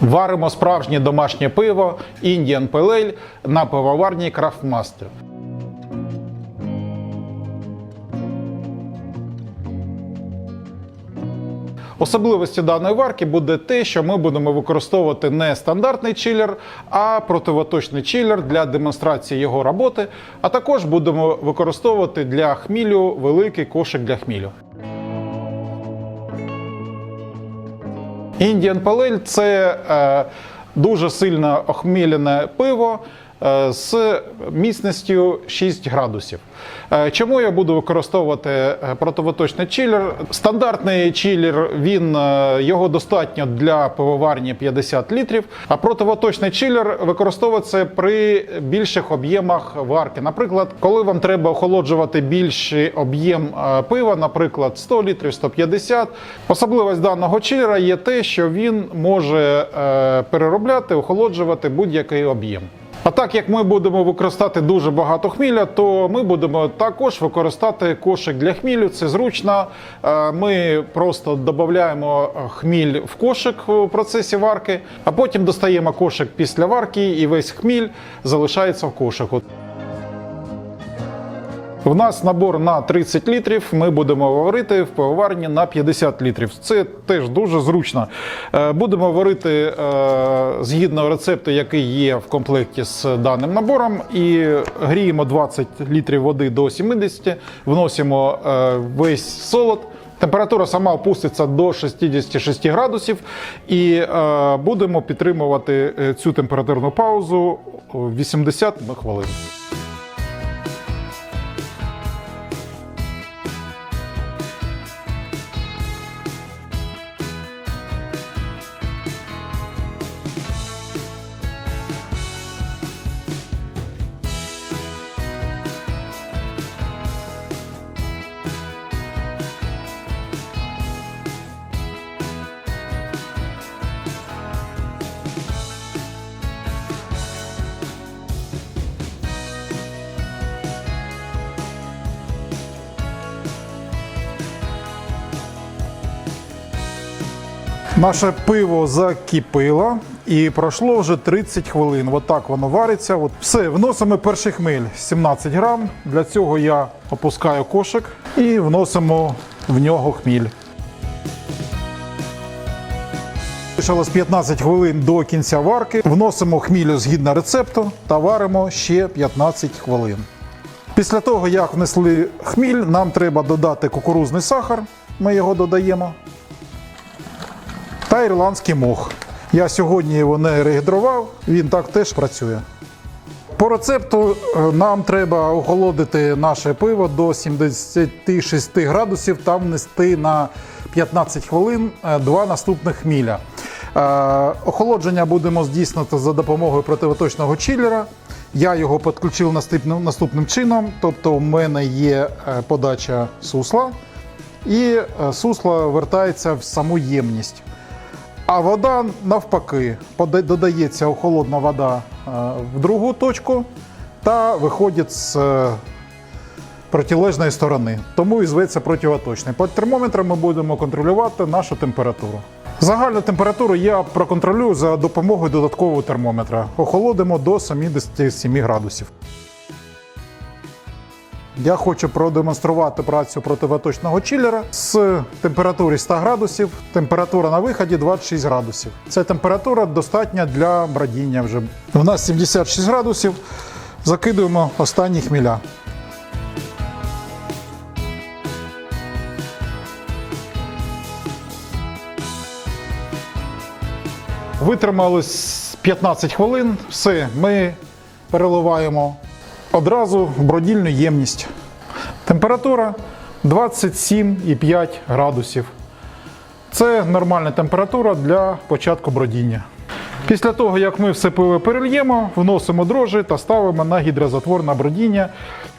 Варимо справжнє домашнє пиво Indian Ale на пивоварні Craftmaster. Особливістю даної варки буде те, що ми будемо використовувати не стандартний чилер, а противоточний чилер для демонстрації його роботи, а також будемо використовувати для хмілю великий кошик для хмілю. Indian Палель – це е, дуже сильно охмілене пиво з міцністю 6 градусів. Е, чому я буду використовувати е, противоточний чилер? Стандартний чилер, він, е, його достатньо для пивоварні 50 літрів, а противоточний чилер використовується при більших об'ємах варки. Наприклад, коли вам треба охолоджувати більший об'єм е, пива, наприклад, 100 літрів, 150. Особливість даного чилера є те, що він може е, переробляти, охолоджувати будь-який об'єм. А так як ми будемо використати дуже багато хміля, то ми будемо також використати кошик для хмілю. Це зручно. Е, Ми просто додаємо хміль в кошик в процесі варки, а потім достаємо кошик після варки, і весь хміль залишається в кошику. У нас набор на 30 літрів. Ми будемо варити в пивоварні на 50 літрів. Це теж дуже зручно. Е, Будемо варити е, згідно рецепту, який є в комплекті з даним набором. І гріємо 20 літрів води до 70, вносимо е, весь солод. Температура сама опуститься до 66 градусів, і е, будемо підтримувати цю температурну паузу 80 хвилин. Наше пиво закипило і пройшло вже 30 хвилин. Отак воно вариться. От все, вносимо перший хмель 17 грам. Для цього я опускаю кошик і вносимо в нього хміль. Залишилось 15 хвилин до кінця варки. Вносимо хмілю згідно рецепту та варимо ще 15 хвилин. Після того, як внесли хміль, нам треба додати кукурузний сахар. Ми його додаємо та ірландський мох. Я сьогодні його не регідрував, він так теж працює. По рецепту е, нам треба охолодити наше пиво до 76 градусів та внести на 15 хвилин е, два наступних міля. Е, Охолодження будемо здійснювати за допомогою противоточного чилера. Я його підключив наступним, наступним чином, тобто в мене є подача сусла, і сусло вертається в саму ємність. А вода навпаки, додається холодна вода е, в другу точку та виходить з е, протилежної сторони. Тому і зветься противоточний. По термометрам ми будемо контролювати нашу температуру. Загальну температуру я проконтролюю за допомогою додаткового термометра. Охолодимо до 77 градусів. Я хочу продемонструвати працю противоточного чилера з температури 100 градусів. Температура на виході 26 градусів. Ця температура достатня для бродіння вже. У нас 76 градусів. Закидуємо останні хміля. Витрималось 15 хвилин. Все, ми переливаємо одразу бродільну ємність. Температура 27,5 градусів. Це нормальна температура для початку бродіння. Після того, як ми все пиво перельємо, вносимо дрожжі та ставимо на гідрозатвор на бродіння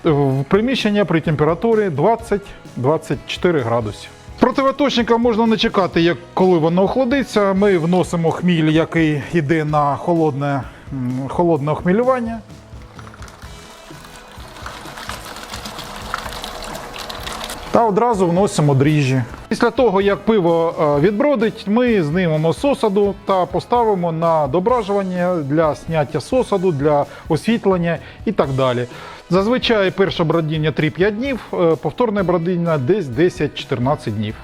в приміщення при температурі 20-24 градусів. Противоточника можна не чекати, як коли воно охладиться. Ми вносимо хміль, який йде на холодне, холодне охмілювання. Та одразу вносимо дріжджі. Після того, як пиво е, відбродить, ми знімемо сосаду та поставимо на дображування для зняття сосаду, для освітлення і так далі. Зазвичай перше бродіння 3-5 днів, е, повторне бродіння десь 10-14 днів.